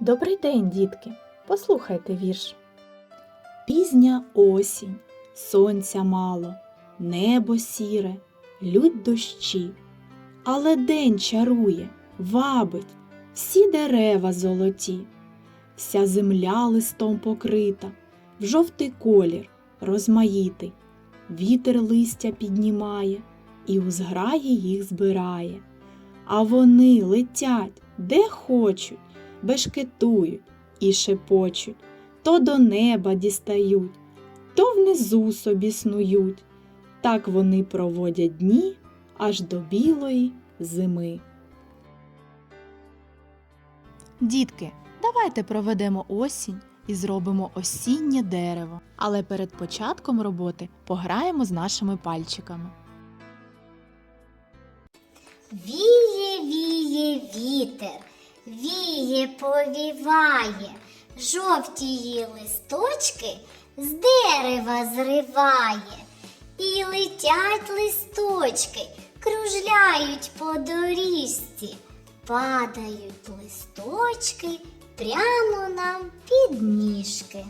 Добрий день, дітки! Послухайте вірш. Пізня осінь, сонця мало, небо сіре, лють дощі, але день чарує, вабить, всі дерева золоті, вся земля листом покрита, в жовтий колір розмаїтий, вітер листя піднімає і у зграї їх збирає. А вони летять де хочуть, бешкетують і шепочуть, то до неба дістають, то внизу собі снують. Так вони проводять дні аж до білої зими. Дітки, давайте проведемо осінь і зробимо осіннє дерево. Але перед початком роботи пограємо з нашими пальчиками. Віє, віє вітер, віє, повіває, жовті листочки з дерева зриває. І летять листочки, кружляють по доріжці, падають листочки прямо нам під ніжки.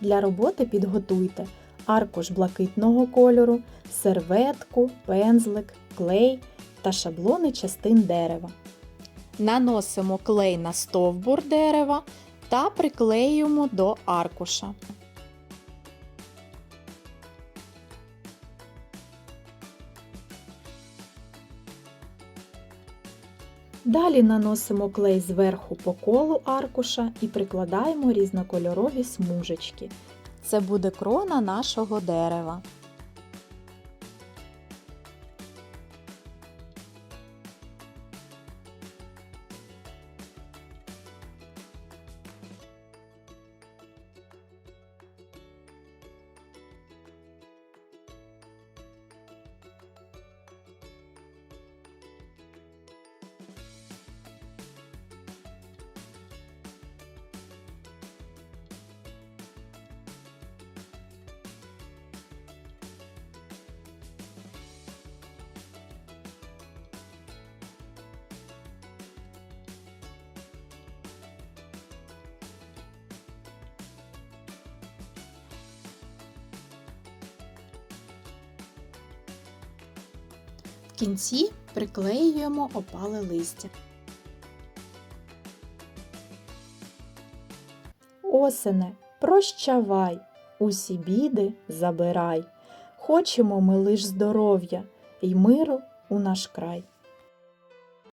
Для роботи підготуйте аркуш блакитного кольору, серветку, пензлик, клей та шаблони частин дерева. Наносимо клей на стовбур дерева та приклеюємо до аркуша. Далі наносимо клей зверху по колу аркуша і прикладаємо різнокольорові смужечки. Це буде крона нашого дерева. Кінці приклеюємо опале листя. Осене, прощавай, усі біди забирай. Хочемо ми лиш здоров'я й миру у наш край.